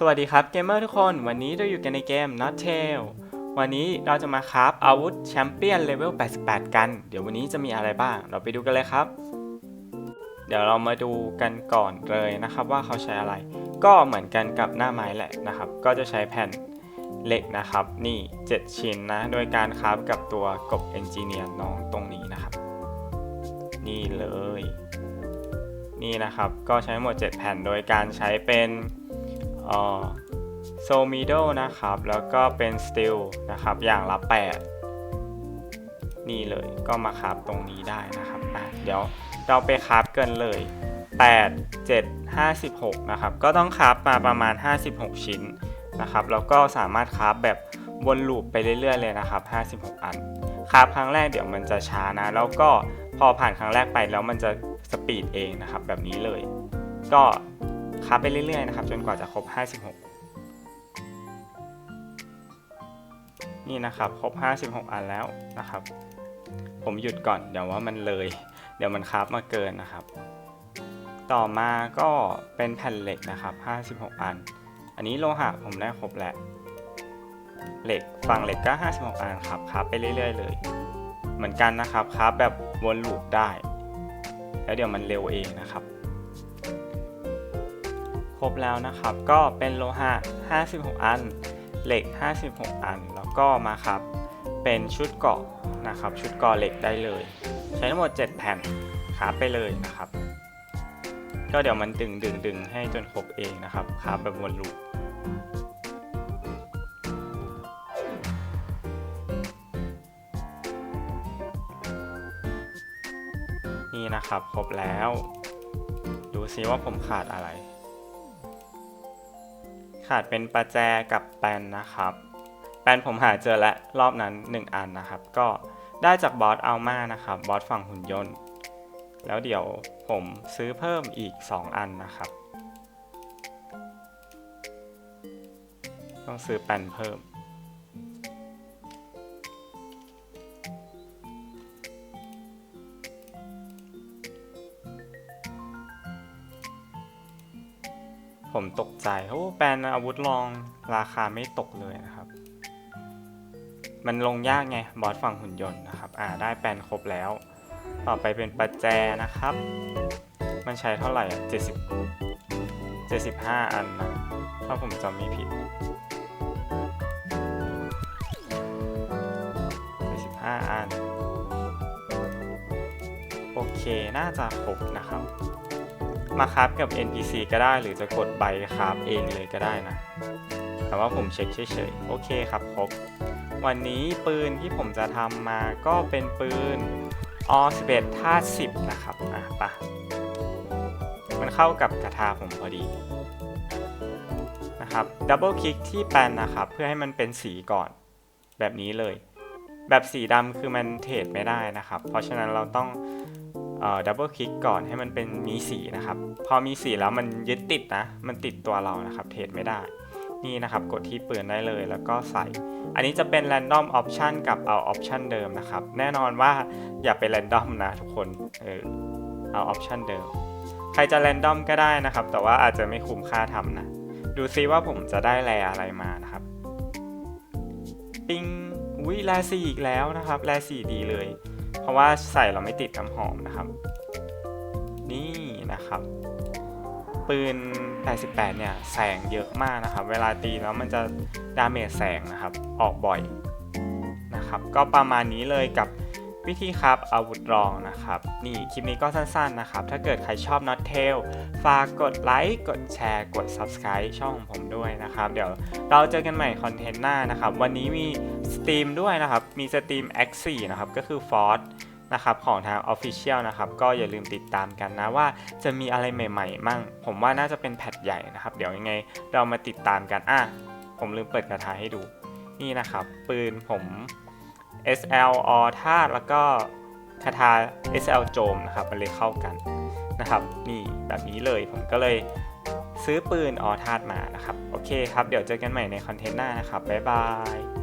สวัสดีครับเกมเมอร์ทุกคนวันนี้เราอยู่กันในเกม Not Tail วันนี้เราจะมาคราฟอาวุธแชมเปี้ยนเลเวล 88 กัน เดี๋ยววันนี้จะมีอะไรบ้าง เราไปดูกันเลยครับ เดี๋ยวเรามาดูกันก่อนเลยนะครับว่าเขาใช้อะไร ก็เหมือนกันกับหน้าไม้แหละนะครับ ก็จะใช้แผ่นเหล็กนะครับ นี่ 7 ชิ้นนะ โดยการคราฟกับตัวกบเอนจิเนียร์น้องตรงนี้นะครับ นี่เลย นี่นะครับก็ใช้หมด 7 แผ่นโดยการใช้เป็น โซมิโดนะครับ แล้วก็เป็นสติลนะครับ อย่างละ 8 นี่เลยก็มาคราฟตรงนี้ได้นะครับเดี๋ยวเราไปคราฟกันเลย 8 7 56 นะครับ ก็ต้องคราฟมาประมาณ 56 ชิ้นนะครับ แล้วก็สามารถคราฟแบบวนลูปไปเรื่อยๆเลยนะครับ 56 อันคราฟครั้งแรกเดี๋ยวมันจะช้านะ แล้วก็พอผ่านครั้งแรกไปแล้วมันจะสปีดเองนะครับ แบบนี้เลย ก็ คราไปเรื่อยๆนะครับ จนกว่าจะครบ 56 นี่นะครับ ครบ 56 อันแล้วนะครับ ผมหยุดก่อนเดี๋ยวว่ามันเลย เดี๋ยวมันคราฟมาเกินนะครับ ต่อมาก็เป็นแผ่นเหล็กนะครับ 56 อัน อันนี้โลหะผมได้ครบแล้วเหล็กฝั่งเหล็กก็ 56 อันครับคราฟไปเรื่อย ๆ เลย เหมือนกันนะครับคราฟแบบวนลูปได้ แล้วเดี๋ยวมันเร็วเองนะครับ ครบแล้วนะครับ ก็เป็นโลหะ 56 อัน เหล็ก 56 อัน แล้วก็มาครับ เป็นชุดเกาะนะครับ ชุดเกาะเหล็กได้เลย ใช้ทั้งหมด 7 แผ่นครับไปเลยนะครับ ก็เดี๋ยวมันดึงดึงดึงให้จนครบเองนะครับครับแบบวนลูปนี่นะครับ ครบแล้ว ดูซิว่าผมขาดอะไร ขาดเป็นประแจกับแปนนะครับ แปนผมหาเจอแล้วรอบนั้น 1 อันนะครับ ก็ได้จากบอสอัลมานะครับ บอสฝั่งหุ่นยนต์ แล้วเดี๋ยวผมซื้อเพิ่มอีก 2 อันนะครับ ต้องซื้อแปนเพิ่ม ผมตกใจโอ้แปลนอาวุธลองราคาไม่ตกเลยนะครับ มันลงยากไง บอสฝั่งหุ่นยนต์นะครับ อ่า ได้แปลนครบแล้ว ต่อไปเป็นประแจนะครับ มันใช้เท่าไหร่70 75อันนะ ถ้าผมจำไม่ผิด75อัน โอเค น่าจะครบนะครับ มาคราฟกับ NPC ก็ได้ หรือจะกดใบคราฟเองเลยก็ได้นะ แต่ว่าผมเช็คเฉยๆ โอเคครับครบ วันนี้ปืนที่ผมจะทำมาก็เป็นปืนอ11ท่า10 นะครับ อะปะมันเข้ากับกระทาผมพอดีนะครับดับเบิลคลิกที่แปนนะครับ เพื่อให้มันเป็นสีก่อน แบบนี้เลย แบบสีดำคือมันเทรดไม่ได้นะครับ เพราะฉะนั้นเราต้อง ดับเบิลคลิกก่อนให้มันเป็นมีสีนะครับ พอมีสีแล้วมันยึดติดนะ มันติดตัวเรานะครับ เทรดไม่ได้ นี่นะครับ กดที่ปืนได้เลยแล้วก็ใส่ อันนี้จะเป็น Random Option กับเอา Option เดิมนะครับ แน่นอนว่าอย่าไป Random นะทุกคน เออ เอา Option เดิม ใครจะ Random ก็ได้นะครับ แต่ว่าอาจจะไม่คุ้มค่าทำนะ ดูซิว่าผมจะได้แรอะไรมานะครับ ปิงอุ้ยแรสีอีกแล้วนะครับ แรสีดีเลย ราะว่าใส่เราไม่ติดน้ำหอมนะครับ นี่นะครับ ปืน 88 เนี่ยแสงเยอะมากนะครับ เวลาตีแล้วมันจะดาเมจแสงนะครับ ออกบ่อยนะครับ ก็ประมาณนี้เลยกับ วิธีครับอาวุธรองนะครับ นี่คลิปนี้ก็สั้นๆนะครับ ถ้าเกิดใครชอบ Not Tail ฝากกดไลค์กดแชร์ กด Subscribe ช่องของผมด้วยนะครับ เดี๋ยวเราเจอกันใหม่คอนเทนต์หน้านะครับ วันนี้มีสตรีมด้วยนะครับ มีสตรีม X4 นะครับ ก็คือ Force นะครับของทาง Official นะครับ ก็อย่าลืมติดตามกันนะว่าจะมีอะไรใหม่ๆ มั่ง ผมว่าน่าจะเป็นแพทใหญ่นะครับ เดี๋ยวยังไงเรามาติดตามกันอะผมลืมเปิดกระถาให้ดู นี่นะครับ ปืนผม SL อธาตุแล้วก็คาถา SL โจมนะครับมันเลยเข้ากันนะครับนี่แบบนี้เลยผมก็เลยซื้อปืนอธาตุมานะครับ โอเคครับ เดี๋ยวเจอกันใหม่ในคอนเทนต์หน้านะครับ บ๊ายบาย